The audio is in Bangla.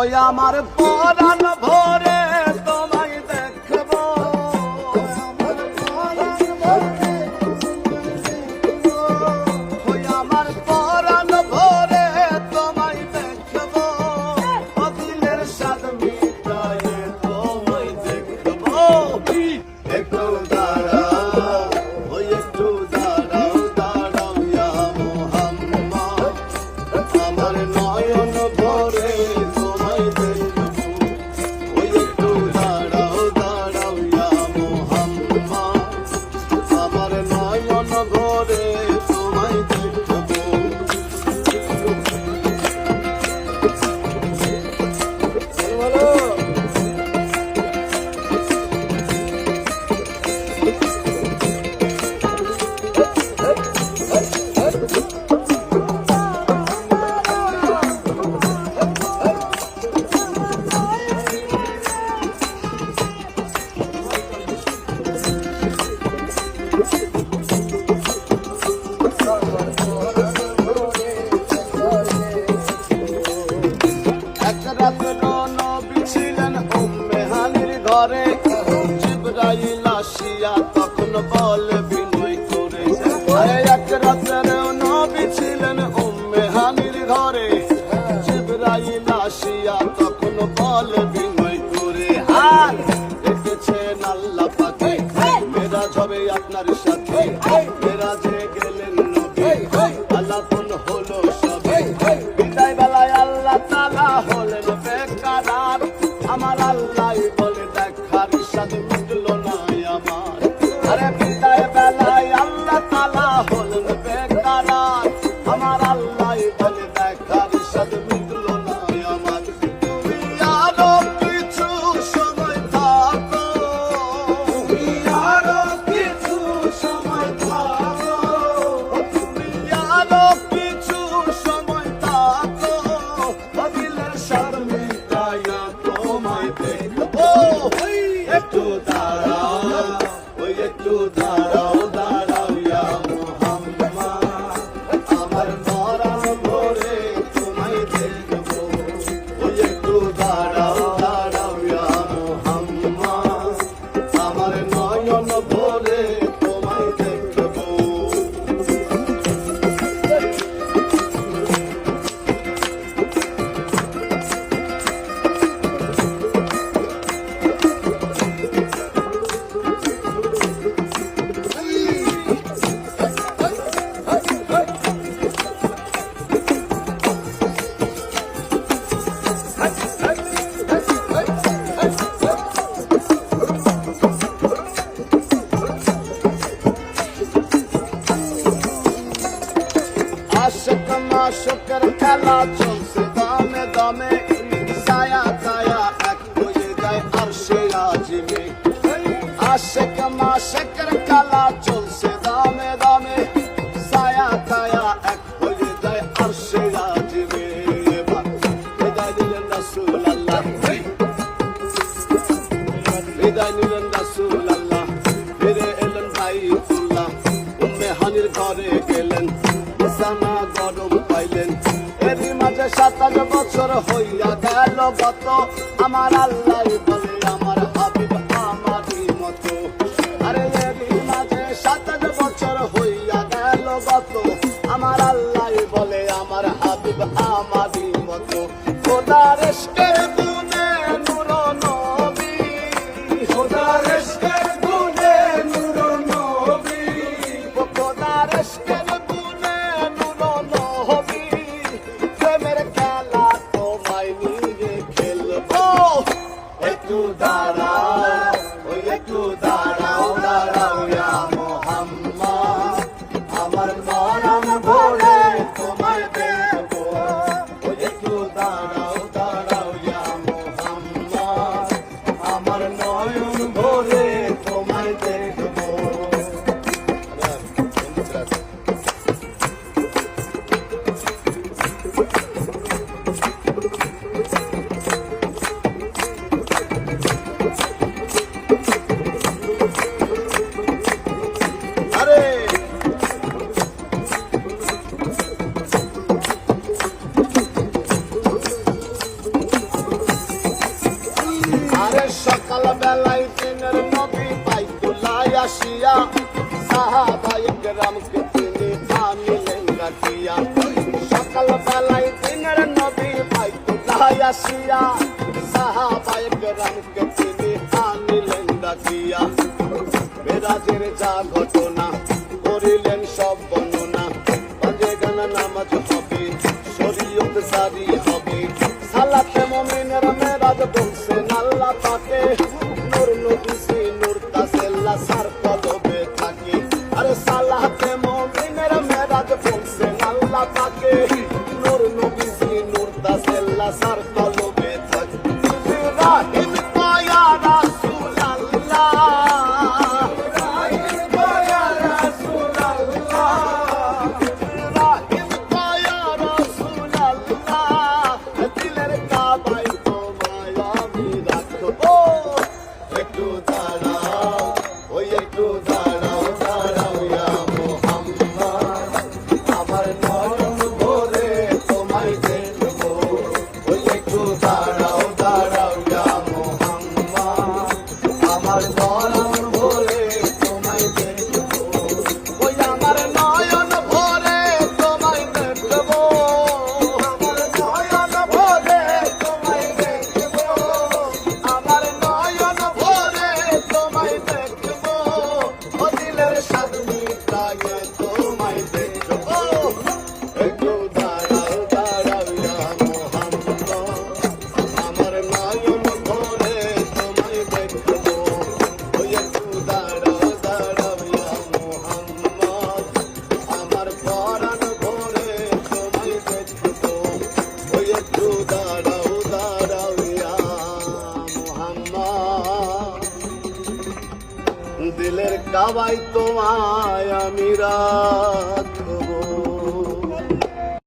ওই আমার পরাণ ভরে তোমায় দেখব। ওই আমার পরাণ ভরে তোমায় দেখব। অদিনের স্বাদ মিটায়ে তোমায় দেখব। একটু দাঁড়াও, ওই একটু দাঁড়াও দাঁড়াও ইয়া মোহাম্মদ। তখন বলে বিনয় করে আরে এক নবী ছিলেন উম্মে হানির ঘরে। জিবরাইল আসিয়া তখন বলে বিনয় করে। হাই দেখেছেন আল্লাহ পাকে? মেরাজ হবে আপনার সাথে। মেরাজে গেলেন সবে। তালা হলেন বেকারার আমার আল্লাহ বলে দেখার সাথে আশক মাশকের খেলা চলছে, দমে দমে সায়া ছায়া এক হয়ে যায় আর সে আজিমে আশক মাশকের খেলা চলছে। সাতাশ বছর হইয়া গেল গত। আমার আল্লাহ বলে একটু দাঁড়াও আসিয়া সাহাবাই গ্রামকে তিনি আমিলেন রাখিয়া সকাল বেলায় দিনের নবী ভাই কোথায় আসিয়া সাহাবাই গ্রামকে তিনি আমিলেন রাখিয়া বেরাজের যা ঘটনা করিলেন সব বর্ণনা I can't. I'll সবাই তোমায় আমি রাত